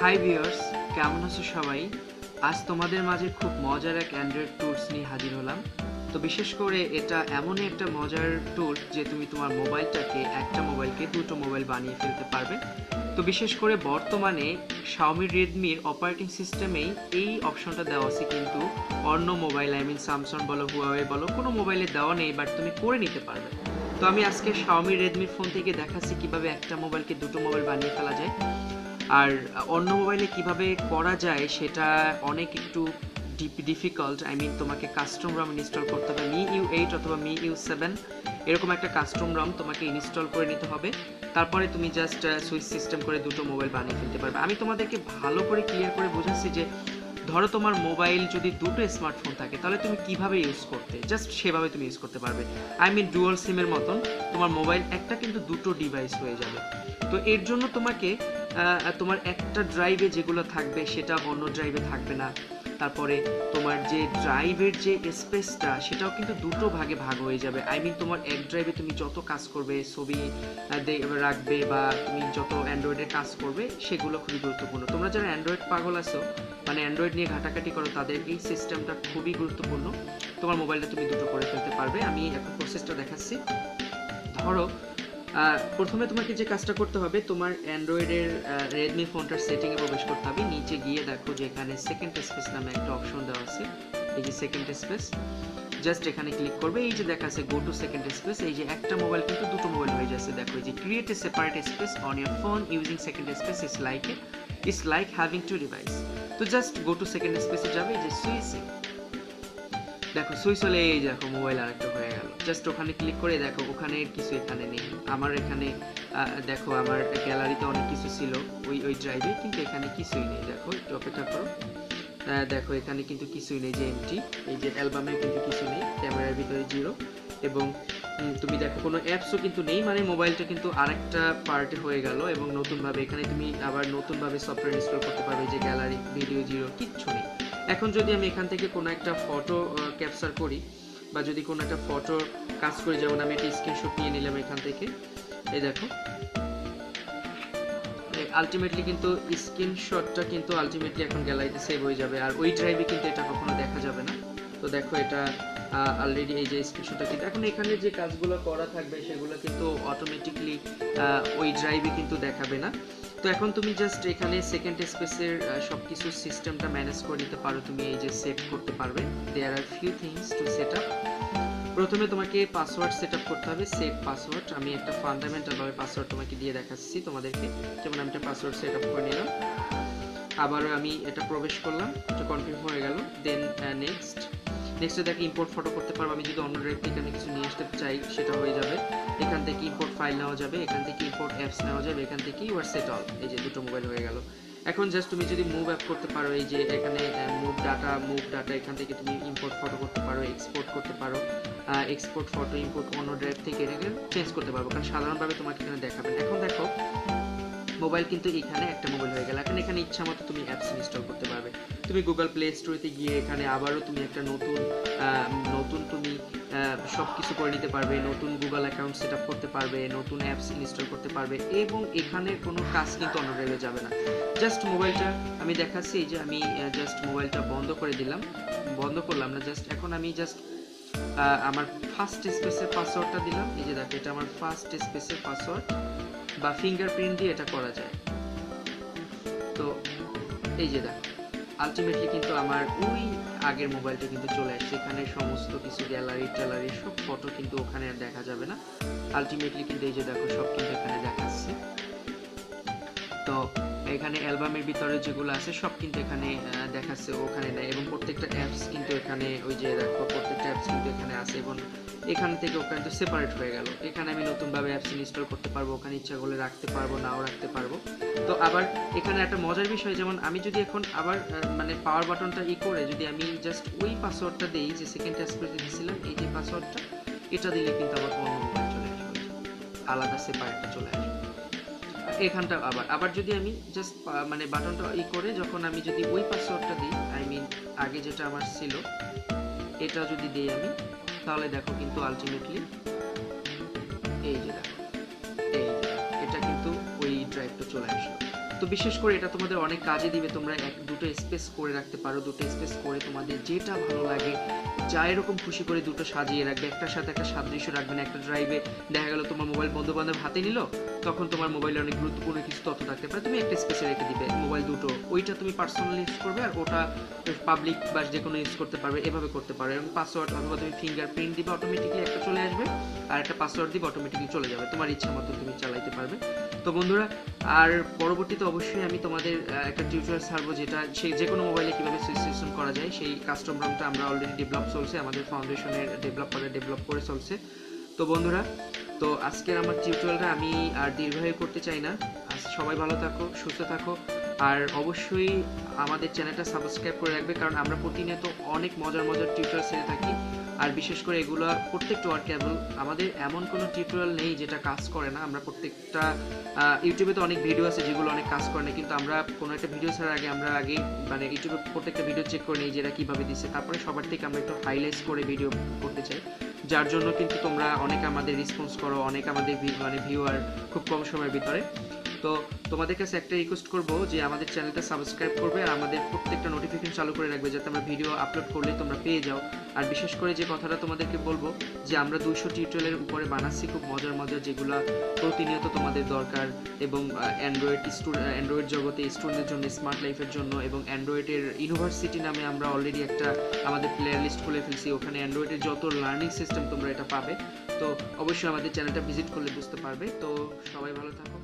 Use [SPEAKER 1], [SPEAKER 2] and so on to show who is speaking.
[SPEAKER 1] Hi viewers কেমন আছো সবাই? আজ তোমাদের মাঝে খুব মজার এক অ্যান্ড্রয়েড টুলস নিয়ে হাজির হলাম। তো বিশেষ করে এটা এমনই একটা মজার টুল যে তুমি তোমার মোবাইলটাকে একটা মোবাইলকে দুটো মোবাইল বানিয়ে ফেলতে পারবে। তো বিশেষ করে বর্তমানে শাওমি রেডমির অপারেটিং সিস্টেমেই এই অপশনটা দেওয়া আছে কিন্তু অন্য মোবাইল আই মিন স্যামসাং বলো হুয়াওয়ে বলো, কোনো মোবাইলে দেওয়া নেই বাট তুমি করে নিতে পারবে। তো আমি আজকে শাওমি রেডমির ফোন থেকে দেখাচ্ছি কীভাবে একটা মোবাইলকে দুটো মোবাইল বানিয়ে ফেলা যায়। আর অন্য মোবাইলে কীভাবে করা যায় সেটা অনেক একটু ডিফিকাল্ট আই মিন তোমাকে কাস্টম রম ইনস্টল করতে হবে মি ইউ এইট অথবা মি ইউ সেভেন এরকম একটা কাস্টম রম তোমাকে ইনস্টল করে নিতে হবে। তারপরে তুমি জাস্ট সুইচ সিস্টেম করে দুটো মোবাইল বানিয়ে ফেলতে পারবে। আমি তোমাদেরকে ভালো করে ক্লিয়ার করে বোঝাচ্ছি যে, ধরো তোমার মোবাইল যদি দুটো স্মার্টফোন থাকে, তাহলে তুমি কীভাবে ইউজ করতে? জাস্ট সেভাবে তুমি ইউজ করতে পারবে। আই মিন ডুয়াল সিমের মতন তোমার মোবাইল একটা কিন্তু দুটো ডিভাইস হয়ে যাবে। তো এর জন্য তোমাকে তোমার একটা ড্রাইভে যেগুলো থাকবে, সেটা অন্য ড্রাইভে থাকবে না। তারপরে তোমার যে ড্রাইভের যে স্পেসটা সেটাও কিন্তু দুটো ভাগে ভাগ হয়ে যাবে। আই মিন তোমার এক ড্রাইভে তুমি যত কাজ করবে, ছবি রাখবে বা তুমি যত অ্যান্ড্রয়েডের কাজ করবে, সেগুলো খুবই গুরুত্বপূর্ণ। তোমরা যারা অ্যান্ড্রয়েড পাগল আছো মানে অ্যান্ড্রয়েড নিয়ে ঘাটাঘাটি করো, তাদের এই সিস্টেমটা খুবই গুরুত্বপূর্ণ। তোমার মোবাইলটা তুমি দুটো করে ফেলতে পারবে। আমি এখন প্রসেসটা দেখাচ্ছি। ধরো প্রথমে তোমাকে যে কাজটা করতে হবে, তোমার অ্যান্ড্রয়েডের রেডমি ফোনটার সেটিংয়ে প্রবেশ করতে হবে। নিচে গিয়ে দেখো যে এখানে সেকেন্ড স্পেস নামে একটা অপশন দেওয়া আছে। এই যে সেকেন্ড স্পেস জাস্ট এখানে ক্লিক করবে। এই যে দেখা আছে গো টু সেকেন্ড স্পেস এই যে একটা মোবাইল কিন্তু দুটো মোবাইল হয়ে যাচ্ছে। দেখো, এই যে create a separate space on your phone using second space is like is like having two device তো জাস্ট গো টু সেকেন্ড স্পেসে যাবে, এই যে সুইচে দেখো সুইচ হলে এই দেখো মোবাইল আরেকটা হয়ে জাস্ট ওখানে ক্লিক করে দেখো, ওখানে কিছু এখানে নেই। আমার এখানে দেখো আমার গ্যালারিতে অনেক কিছু ছিল ওই ওই ড্রাইভে কিন্তু এখানে কিছুই নেই। দেখো একটু অপেক্ষা করো। দেখো এখানে কিন্তু কিছুই নেই যে এমটি এই যে অ্যালবামে কিন্তু কিছু নেই ক্যামেরার ভিতরে জিরো এবং তুমি দেখো কোনো অ্যাপসও কিন্তু নেই মানে মোবাইলটা কিন্তু আরেকটা পার্টে হয়ে গেল এবং নতুনভাবে এখানে তুমি আবার নতুনভাবে সফটওয়্যার ইনস্টল করতে পারবে যে গ্যালারি ভিডিও জিরো কিচ্ছু নেই। এখন যদি আমি এখান থেকে কোনো একটা ফটো ক্যাপচার করি বা যদি কোনো একটা ফটো কাজ করি, যেমন আমি একটা স্ক্রিনশট নিয়ে নিলাম এখান থেকে। এই দেখো। আলটিমেটলি কিন্তু স্ক্রিনশটটা কিন্তু আলটিমেটলি এখন গ্যালারিতে সেভ হয়ে যাবে। আর ওই ড্রাইভে কিন্তু এটা কখনো দেখা যাবে না। তো দেখো এটা অলরেডি এই যে স্ক্রিনশটটা কিন্তু এখন এখানে যে কাজগুলো করা থাকবে, সেগুলো কিন্তু অটোমেটিকলি ওই ড্রাইভে কিন্তু দেখাবে না। তো এখন তুমি জাস্ট এখানে সেকেন্ড স্পেসের সব কিছু সিস্টেমটা ম্যানেজ করে নিতে পারো, তুমি এই যে সেভ করতে পারবে। There are few things to set up প্রথমে তোমাকে পাসওয়ার্ড সেট আপ করতে হবে সেভ পাসওয়ার্ড আমি একটা ফান্ডামেন্টাল ভাবে পাসওয়ার্ড তোমাকে দিয়ে দেখাচ্ছি তোমাদেরকে। যেমন আমি একটা পাসওয়ার্ড সেট আপ করে নিলাম। আবারও আমি এটা প্রবেশ করলাম, এটা কনফার্ম হয়ে গেল। দেন নেক্সট নেক্সটে দেখি ইম্পোর্ট ফটো করতে পারব। আমি যদি অন্য ড্রাইভ থেকে আমি কিছু নিয়ে আসতে চাই, সেটা হয়ে যাবে। এখান থেকে ইম্পোর্ট ফাইল নেওয়া যাবে, এখান থেকে ইম্পোর্ট অ্যাপস নেওয়া যাবে, এখান থেকে ইউর সেট অল এই যে দুটো মোবাইল হয়ে গেল এখন জাস্ট তুমি যদি মুভ অ্যাপ করতে পারো, এই যে এখানে মুভ ডাটা মুভ ডাটা এখান থেকে তুমি ইম্পোর্ট ফটো করতে পারো এক্সপোর্ট করতে পারো এক্সপোর্ট ফটো ইম্পোর্ট অন্য ড্রাইভ থেকে এটাকে চেঞ্জ করতে পারব, কারণ সাধারণভাবে তোমাকে এখানে দেখাবেন। এখন দেখো মোবাইল কিন্তু এখানে একটা মোবাইল হয়ে গেল। এখন এখানে ইচ্ছা মতো তুমি অ্যাপস ইনস্টল করতে পারবে। তুমি গুগল প্লে স্টোরেতে গিয়ে এখানে আবারও তুমি একটা নতুন নতুন তুমি সব কিছু করে নিতে পারবে। নতুন গুগল অ্যাকাউন্ট সেট আপ করতে পারবে, নতুন অ্যাপস ইনস্টল করতে পারবে এবং এখানে কোনো কাজ কিন্তু অন্য ড্রাইভে যাবে না। জাস্ট মোবাইলটা আমি দেখাচ্ছি যে আমি জাস্ট মোবাইলটা বন্ধ করে দিলাম। বন্ধ করলাম না জাস্ট এখন আমি জাস্ট আমার ফার্স্ট স্পেসের পাসওয়ার্ডটা দিলাম। এই যে দেখো, এটা আমার ফার্স্ট স্পেসের পাসওয়ার্ড বা ফিঙ্গারপ্রিন্ট দিয়ে এটা করা যায়। তো এই যে দেখো আলটিমেটলি কিন্তু আমার ওই আগের মোবাইলটা কিন্তু চলে আসছে। এখানে সমস্ত কিছু গ্যালারি ট্যালারি সব ফটো কিন্তু ওখানে আর দেখা যাবে না। আলটিমেটলি কিন্তু এই যে দেখো, সব কিন্তু এখানে দেখাচ্ছে। তো এখানে অ্যালবামের ভিতরে যেগুলো আছে, সব কিন্তু এখানে দেখাচ্ছে, ওখানে নেই এবং প্রত্যেকটা অ্যাপস কিন্তু এখানে ওই যে দেখো, প্রত্যেকটা অ্যাপস কিন্তু এখানে আছে। এবং এখান থেকে ওখানে তো সেপারেট হয়ে গেল। এখানে আমি নতুনভাবে অ্যাপস ইনস্টল করতে পারব, ওখানে ইচ্ছা করলে রাখতে পারব, নাও রাখতে পারব। তো আবার এখানে একটা মজার বিষয়, যেমন আমি যদি এখন আবার মানে পাওয়ার বাটনটা ই করে যদি আমি জাস্ট ওই পাসওয়ার্ডটা দিই যে সেকেন্ড অ্যাসপেক্টে দিয়েছিলাম, এই যে পাসওয়ার্ডটা এটা দিলে কিন্তু আবার অন্য চলে আসবে। আলাদা সেপারেটটা চলে আসবে। এখানটা আবার আবার যদি আমি জাস্ট মানে বাটনটা ই করে যখন আমি যদি ওই পাসওয়ার্ডটা দিই আই মিন আগে যেটা আমার ছিল, এটা যদি দিই আমি তাহলে দেখো কিন্তু আলটিমেটলি এই যে দেখো, এই এটা কিন্তু ওই ড্রাইভটা চলে আসলো তো বিশেষ করে এটা তোমাদের অনেক কাজে দিবে, তোমরা এক দুটো স্পেস করে রাখতে পারো, দুটো স্পেস করে তোমাদের যেটা ভালো লাগে, যা এরকম খুশি করে দুটো সাজিয়ে রাখবে, একটার সাথে একটা সাদৃশ্য রাখবে না, একটা ড্রাইভে দেখা গেল তোমার মোবাইল বন্ধু বান্ধব হাতে নিল, তখন তোমার মোবাইলে অনেক গুরুত্বপূর্ণ কিছু তথ্য থাকতে পারে, তুমি একটা স্পেসে রেখে দিবে মোবাইল দুটো, ওইটা তুমি পার্সোনালি ইউজ করবে আর ওটা পাবলিক বা যে কোনো ইউজ করতে পারবে, এভাবে করতে পারো এবং পাসওয়ার্ড অথবা তুমি ফিঙ্গার প্রিন্ট দিবে অটোমেটিকলি একটা চলে আসবে, আর একটা পাসওয়ার্ড দিবে অটোমেটিকলি চলে যাবে, তোমার ইচ্ছা মতো তুমি চালাইতে পারবে। তো বন্ধুরা আর পরবর্তীতে অবশ্যই আমি তোমাদের একটা টিউটোরিয়াল ছাড়বো যেটা সেই যে কোনো মোবাইলে কীভাবে সুইচ সিস্টেম করা যায়, সেই কাস্টম রমটা আমরা অলরেডি ডেভেলপ চলছে, আমাদের ফাউন্ডেশনের ডেভেলপ করে ডেভেলপ করে চলছে। তো বন্ধুরা, তো আজকের আমার টিউটোরিয়ালটা আমি আর দীর্ঘায়ু করতে চাই না। আজ সবাই ভালো থাকো, সুস্থ থাকো, আর অবশ্যই আমাদের চ্যানেলটা সাবস্ক্রাইব করে রাখবে, কারণ আমরা প্রতিনিয়ত অনেক মজার মজার টিউটোরিয়াল ছেড়ে থাকি। আর বিশেষ করে এগুলো প্রত্যেকটা ওয়ার্কেবল আমাদের এমন কোনো টিউটোরিয়াল নেই যেটা কাজ করে না। আমরা প্রত্যেকটা ইউটিউবে তো অনেক ভিডিও আছে যেগুলো অনেক কাজ করে না, কিন্তু আমরা কোনো একটা ভিডিও ছাড়ার আগে আমরা আগে মানে ইউটিউবে প্রত্যেকটা ভিডিও চেক করে নিই যে এরা কীভাবে দিচ্ছে তারপরে সবার থেকে আমরা একটু হাইলাইট করে ভিডিও করতে চাই। যার জন্য কিন্তু তোমরা অনেক আমাদের রেসপন্স করো, অনেক আমাদের মানে ভিউয়ার খুব কম সময়ের ভিতরে। তো তোমাদের কাছে একটা রিকোয়েস্ট করব যে আমাদের চ্যানেলটা সাবস্ক্রাইব করবে আর আমাদের প্রত্যেকটা নোটিফিকেশন চালু করে রাখবে যাতে আমরা ভিডিও আপলোড করলে তোমরা পেয়ে যাও। আর বিশেষ করে যে কথাটা তোমাদেরকে বলব যে আমরা দুইশো টিউটোরিয়ালের উপরে বানাচ্ছি খুব মজার মজার যেগুলো প্রতিনিয়ত তোমাদের দরকার এবং অ্যান্ড্রয়েড অ্যান্ড্রয়েড জগতে স্টুডেন্টের জন্য স্মার্ট লাইফের জন্য এবং অ্যান্ড্রয়েডের ইউনিভার্সিটি নামে আমরা অলরেডি একটা আমাদের প্লেয়ার লিস্ট খুলে ফেলছি। ওখানে অ্যান্ড্রয়েডের যত লার্নিং সিস্টেম তোমরা এটা পাবে। তো অবশ্যই আমাদের চ্যানেলটা ভিজিট করলে বুঝতে পারবে। তো সবাই ভালো থাকো